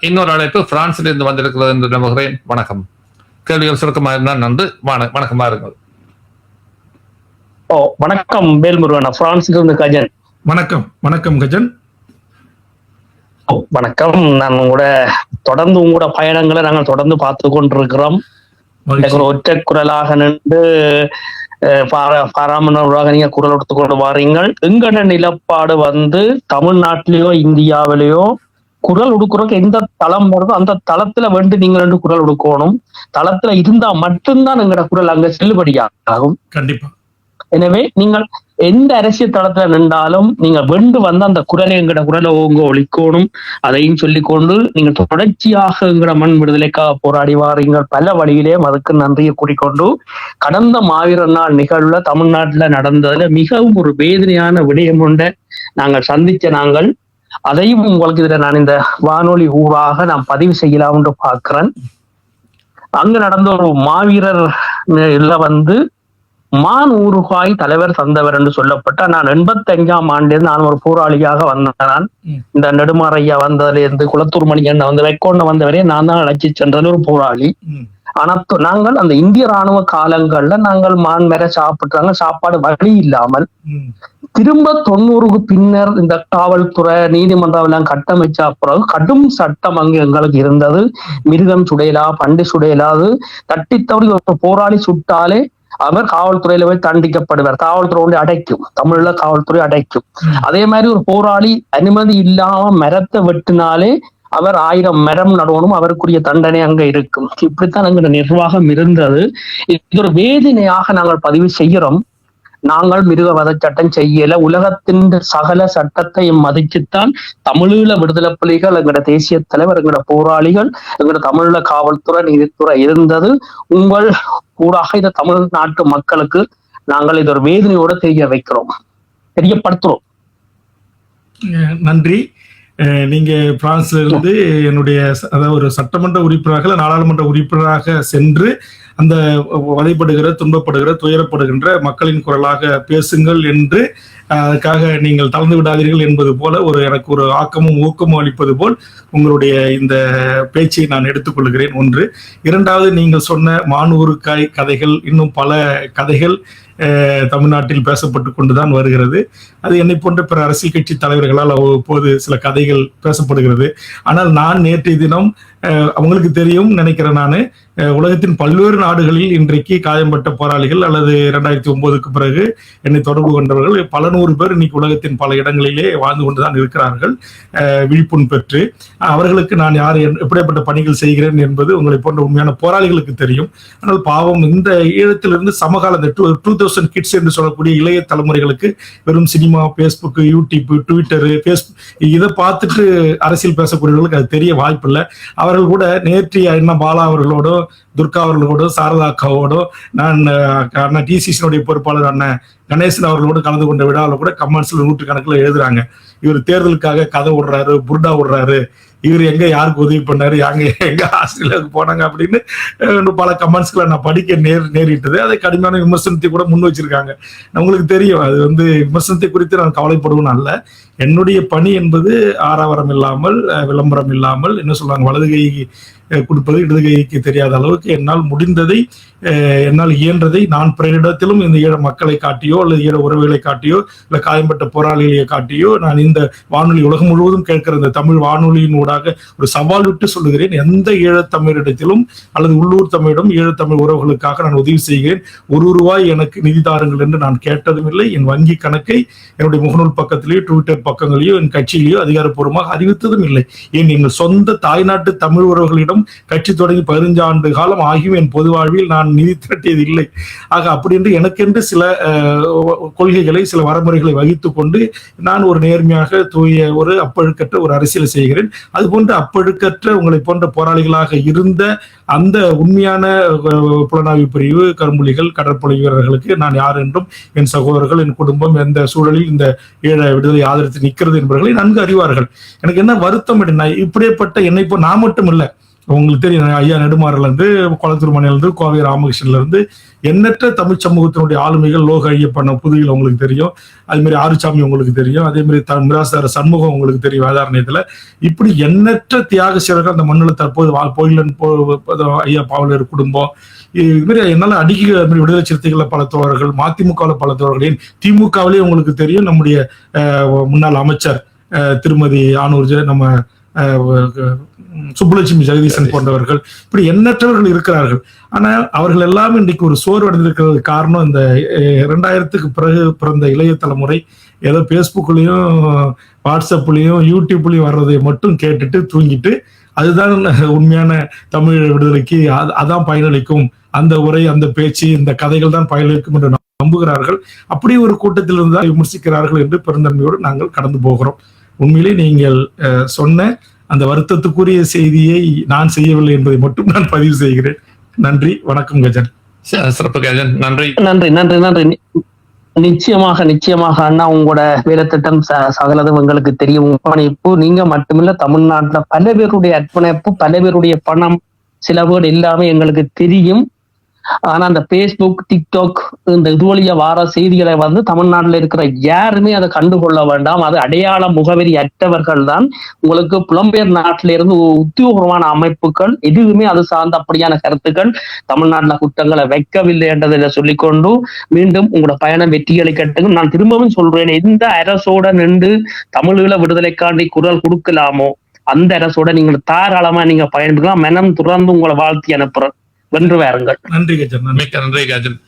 இன்னொரு அழைப்பு பிரான்சில் இருந்து வந்திருக்கிறது என்று நம்புகிறேன். வணக்கம். கேள்விகள் சுருக்கமாக இருந்தால் நன்று. வண- வணக்கம் பாருங்கள் ஓ வணக்கம் வேல்முருகன். பிரான்ஸ்ல இருந்து கஜன். வணக்கம். வணக்கம் கஜன். வணக்கம். நான் கூட தொடர்ந்து உங்களோட பயணங்களை நாங்கள் தொடர்ந்து பார்த்து கொண்டிருக்கிறோம். ஒரு ஒற்றை குரலாக நின்று அஹ், பாரா- பாராமணவராக நீங்க குரல் எடுத்து கொண்டு வாரீங்கள். எங்கட நிலப்பாடு வந்து தமிழ்நாட்டிலேயோ இந்தியாவிலேயோ குரல் உடுக்குறதுக்கு எந்த தளம் வருதோ அந்த தளத்துல வந்து நீங்க ரெண்டு குரல் உடுக்கணும். தளத்துல இருந்தா மட்டும்தான் எங்கட குரல் அங்க செல்லுபடியாகும். கண்டிப்பா. எனவே நீங்கள் எந்த அரசியல் தளத்துல நின்றாலும் நீங்க வெண்டு வந்து அந்த குரலை எங்கட குரலை ஓங்க ஒழிக்கணும். அதையும் சொல்லிக்கொண்டு நீங்க தொடர்ச்சியாக எங்கட மண் விடுதலைக்காக போராடி வாரீங்கள். பல வழியிலே அதுக்கு நன்றியை கூறிக்கொண்டு கடந்த மாவீரர் நாள் நிகழ்வுல தமிழ்நாட்டுல நடந்ததுல மிகவும் ஒரு வேதனையான விடயம் உண்ட. நாங்கள் சந்திச்ச நாங்கள் அதையும் உங்களுக்கு இதுல நான் இந்த வானொலி ஊடாக நான் பதிவு செய்யலாம் என்று பார்க்கிறேன். அங்க நடந்த ஒரு மாவீரர் இல்ல வந்து மான் ஊருகாய் தலைவர் தந்தவர் என்று சொல்லப்பட்ட நான் எண்பத்தஞ்சாம் ஆண்டில் நான் ஒரு போராளியாக வந்தேன் நான். இந்த நெடுமாறையா வந்ததுல இருந்து குளத்தூர் மணிகண்ட வந்து வைக்கோண்ட வந்தவரே நான் தான் அழைச்சி சென்றது ஒரு போராளி. ஆனா நாங்கள் அந்த இந்திய ராணுவ காலங்கள்ல நாங்கள் மான் மேல சாப்பிட்டாங்க. சாப்பாடு வழி இல்லாமல். திரும்ப தொண்ணூறுக்கு பின்னர் இந்த காவல்துறை நீதிமன்றம் எல்லாம் கட்டமைச்ச பிறகு கடும் சட்டம் அங்கு எங்களுக்கு இருந்தது. மிருகம் சுடையலா பண்டி சுடையலாது தட்டி தவறி ஒரு போராளி சுட்டாலே அவர் காவல்துறையில போய் தண்டிக்கப்படுவார். காவல்துறை வந்து அடைக்கும். தமிழ்ல காவல்துறை அடைக்கும். அதே மாதிரி ஒரு போராளி அனுமதி இல்லாம மரத்தை வெட்டினாலே அவர் ஆயிரம் மரம் நடணும். அவருக்குரிய தண்டனை அங்க இருக்கும். இப்படித்தான் அங்க நிர்வாகம் இருந்தது. இது ஒரு வேதனையாக நாங்கள் பதிவு செய்கிறோம். நாங்கள் மிருகவத சட்டம் செய்யல. உலகத்தின் சகல சட்டத்தையும் மதிச்சுத்தான் தமிழீழ விடுதலை புலிகள் எங்களோட தேசிய தலைவர் எங்களோட போராளிகள் எங்களோட தமிழீழ காவல்துறை நீதித்துறை இருந்தது. உங்கள் கூடாக இந்த தமிழ் நாட்டு மக்களுக்கு நாங்கள் இது ஒரு வேதனையோட தெரிய வைக்கிறோம். தெரியப்படுத்துறோம். நன்றி. நீங்க பிரான்ஸ்ல இருந்து என்னுடைய அதாவது ஒரு சட்டமன்ற உறுப்பினராக நாடாளுமன்ற உறுப்பினராக சென்று அந்த வதைப்படுகிற துன்பப்படுகிற துயரப்படுகின்ற மக்களின் குரலாக பேசுங்கள் என்று அதற்காக நீங்கள் தளர்ந்து விடாதீர்கள் என்பது போல ஒரு எனக்கு ஒரு ஆக்கமும் ஊக்கமும் அளிப்பது போல் உங்களுடைய இந்த பேச்சை நான் எடுத்துக்கொள்கிறேன். ஒன்று. இரண்டாவது நீங்கள் சொன்ன மானூருக்காய் கதைகள் இன்னும் பல கதைகள் தமிழ்நாட்டில் பேசப்பட்டு கொண்டுதான் வருகிறது. அது என்னை போன்ற பிற அரசியல் கட்சி தலைவர்களால் அவ்வப்போது சில கதைகள் பேசப்படுகிறது. ஆனால் நான் நேற்றைய தினம் அஹ், அவங்களுக்கு தெரியும் நினைக்கிறேன் நான். உலகத்தின் பல்வேறு நாடுகளில் இன்றைக்கு காயம்பட்ட போராளிகள் அல்லது இரண்டாயிரத்தி ஒன்பதுக்கு பிறகு என்னை தொடர்பு கொண்டவர்கள். பல நூறு பேர் இன்னைக்கு உலகத்தின் பல இடங்களிலே வாழ்ந்து கொண்டுதான் இருக்கிறார்கள். விழிப்புண் பெற்று அவர்களுக்கு நான் யார் என்- எப்படிப்பட்ட பணிகள் செய்கிறேன் என்பது உங்களை போன்ற உண்மையான போராளிகளுக்கு தெரியும். ஆனால் பாவம் இந்த ஈழத்திலிருந்து சமகால இந்த டூ டூ தௌசண்ட் கிட்ஸ் என்று சொல்லக்கூடிய இளைய தலைமுறைகளுக்கு வெறும் cinema Facebook YouTube Twitter Facebook இதை பார்த்துட்டு அரசியல் பேசக்கூடியவர்களுக்கு அது தெரிய வாய்ப்பில்லை. அவர்கள் கூட நேற்றைய என்ன பாலா அவர்களோடும் துர்கா அவர்களோடும் சாரதா அக்காவோடும் நான் அஹ், அண்ணா டிசிசினுடைய பொறுப்பாளர் அண்ணன் கணேசன் அவர்களோடு கலந்து கொண்ட விழாவில் கூட கமெண்ட்ஸ்ல நூற்றுக்கணக்கில் எழுதுறாங்க. இவர் தேர்தலுக்காக கதை விடுறாரு புர்டா விடுறாரு இவர் எங்க யாருக்கு உதவி பண்ணாரு யாங்க எங்க ஆஸ்திரேலியாவுக்கு போனாங்க அப்படின்னு பல கமெண்ட்ஸ்களை நான் படிக்க நேர் நேரிட்டது. அதை கடுமையான விமர்சனத்தை கூட முன் வச்சிருக்காங்க. உங்களுக்கு தெரியும் அது வந்து விமர்சனத்தை குறித்து நான் கவலைப்படுவேன் அல்ல. என்னுடைய பணி என்பது ஆரவாரம் இல்லாமல் விளம்பரம் இல்லாமல் என்ன சொல்றாங்க வலது கை கொடுப்பது இடது கைக்கு தெரியாத அளவுக்கு என்னால் முடிந்ததை என்னால் இயன்றதை நான் பிறரிடத்திலும் இந்த ஈழ மக்களை காட்டியோ அல்லது ஈழ உறவுகளை காட்டியோ இல்ல காயம்பட்ட போராளிகளை காட்டியோ நான் இந்த வானொலி உலகம் முழுவதும் கேட்கிற இந்த தமிழ் வானொலியின் ஊடாக ஒரு சவால் விட்டு சொல்லுகிறேன். எந்த ஈழத்தமிழிடத்திலும் அல்லது உள்ளூர் தமிழிடம் ஈழத்தமிழ் உறவுகளுக்காக நான் உதவி செய்கிறேன். ஒரு ரூபாய் எனக்கு நிதி தாருங்கள் என்று நான் கேட்டதும் இல்லை என் வங்கி கணக்கை என்னுடைய முகநூல் பக்கத்திலேயோ ட்விட்டர் பக்கங்களையோ என் கட்சியிலேயோ அதிகாரப்பூர்வமாக அறிவித்ததும் இல்லை என் எங்கள் சொந்த தாய்நாட்டு தமிழ் உறவுகளிடம் கட்சி தொடங்கி பதினஞ்சு ஆண்டு காலம் ஆகியும் என் பொது வாழ்வில் நான் நிதி திரட்டியது இல்லை ஆக அப்படி என்று எனக்கென்று சில கொள்கைகளை சில வரமுறைகளை வகித்து கொண்டு நான் ஒரு நேர்மையாக தூய ஒரு அப்பழுக்கற்ற ஒரு அரசியலை செய்கிறேன். அது போன்ற அப்பழுக்கற்ற உங்களை போன்ற போராளிகளாக இருந்த அந்த உண்மையான புலனாய்வு பிரிவு கரும்புலிகள் கடற்படை வீரர்களுக்கு நான் யார் என்றும் என் சகோதரர்கள் என் குடும்பம் எந்த சூழலில் இந்த ஈழ விடுதலை ஆதரித்து நிற்கிறது என்பவர்களை நன்கு அறிவார்கள். எனக்கு என்ன வருத்தம் அப்படின்னா இப்படிப்பட்ட என்னை இப்போ நான் மட்டும் இல்லை உங்களுக்கு தெரியும் ஐயா நெடுமாறிலேருந்து குளத்தூர் கோவை ராமகிருஷ்ணன்ல இருந்து எண்ணற்ற தமிழ் சமூகத்தினுடைய ஆளுமைகள் லோக ஐயப்பண்ண புதுகில் உங்களுக்கு தெரியும். அதே மாதிரி ஆறுசாமி உங்களுக்கு தெரியும். அதே மாதிரி த மிராசார சண்முகம் உங்களுக்கு தெரியும் வேதாரண்யத்துல. இப்படி எண்ணற்ற தியாக சீரர்கள் அந்த மண்ணில் தற்போது வா கோயிலன் போ- ஐயா பாவலர் குடும்பம். இதுமாரி என்னால் என்னால அடிக்க மாதிரி விடுதலை சிறுத்தைகளை பல தோழர்கள் மதிமுகவில் பல தோழர்கள் திமுகவிலேயே உங்களுக்கு தெரியும் நம்முடைய முன்னாள் அமைச்சர் திருமதி ஆனூர்ஜ நம்ம சுப்புலட்சுமி ஜெகதீசன் போன்றவர்கள் இப்படி எண்ணற்றவர்கள் இருக்கிறார்கள். ஆனால் அவர்கள் எல்லாம் இன்னைக்கு ஒரு சோர்வு அடைந்திருக்கிறது காரணம் இந்த அஹ், இரண்டாயிரத்துக்கு பிறகு பிறந்த இளைய தலைமுறை ஏதோ ஃபேஸ்புக்லயும் வாட்ஸ்அப்லயும் யூடியூப்லயும் வர்றதை மட்டும் கேட்டுட்டு தூங்கிட்டு அதுதான் உண்மையான தமிழ் விடுதலைக்கு அது- அதான் பயனளிக்கும். அந்த உரை அந்த பேச்சு இந்த கதைகள் தான் பயனளிக்கும் என்று நம்புகிறார்கள். அப்படி ஒரு கூட்டத்தில் இருந்தால் விமர்சிக்கிறார்கள் என்று பெருந்தன்மையோடு நாங்கள் கடந்து போகிறோம். உண்மையிலே நீங்கள் சொன்ன அந்த வருத்தத்துக்குரிய செய்தியை நான் செய்யவில்லை என்பதை மட்டும் நான் பதிவு செய்கிறேன். நன்றி வணக்கம் கஜன். சிறப்பு கஜன் நன்றி. நன்றி நன்றி நன்றி. நிச்சயமாக நிச்சயமாக அண்ணா உங்களோட வேலைத்திட்டம் சகலதும் எங்களுக்கு தெரியும். அர்ப்பணிப்பு நீங்க மட்டுமில்ல தமிழ்நாட்டுல பல பேருடைய அர்ப்பணிப்பு பல பேருடைய பணம் செலவுகள் எல்லாமே எங்களுக்கு தெரியும். ஆனா அந்த பேஸ்புக் டிக்டாக் இந்த இது வழியா வார செய்திகளை வந்து தமிழ்நாட்டில் இருக்கிற யாருமே அதை கண்டுகொள்ள வேண்டாம். அது அடையாள முகவரி அற்றவர்கள் தான். உங்களுக்கு புலம்பெயர் நாட்டில இருந்து உத்தியோகமான அமைப்புகள் எதுவுமே அது சார்ந்த அப்படியான கருத்துக்கள் தமிழ்நாட்டில் குற்றங்களை வைக்கவில்லை என்றதை சொல்லிக்கொண்டு மீண்டும் உங்களோட பயணம் வெற்றிகளை கட்டுங்க நான் திரும்பவும் சொல்றேன் எந்த அரசோட நின்று தமிழீழ விடுதலைக்காண்டி குரல் கொடுக்கலாமோ அந்த அரசோட நீங்கள் தாராளமா நீங்க பயன்படுத்தலாம் மனம் துறந்து உங்களை வாழ்த்தி அனுப்புறேன். வென்று வாருங்கள். நன்றி கஜன் நன்றி. மிக்க நன்றி கஜன்.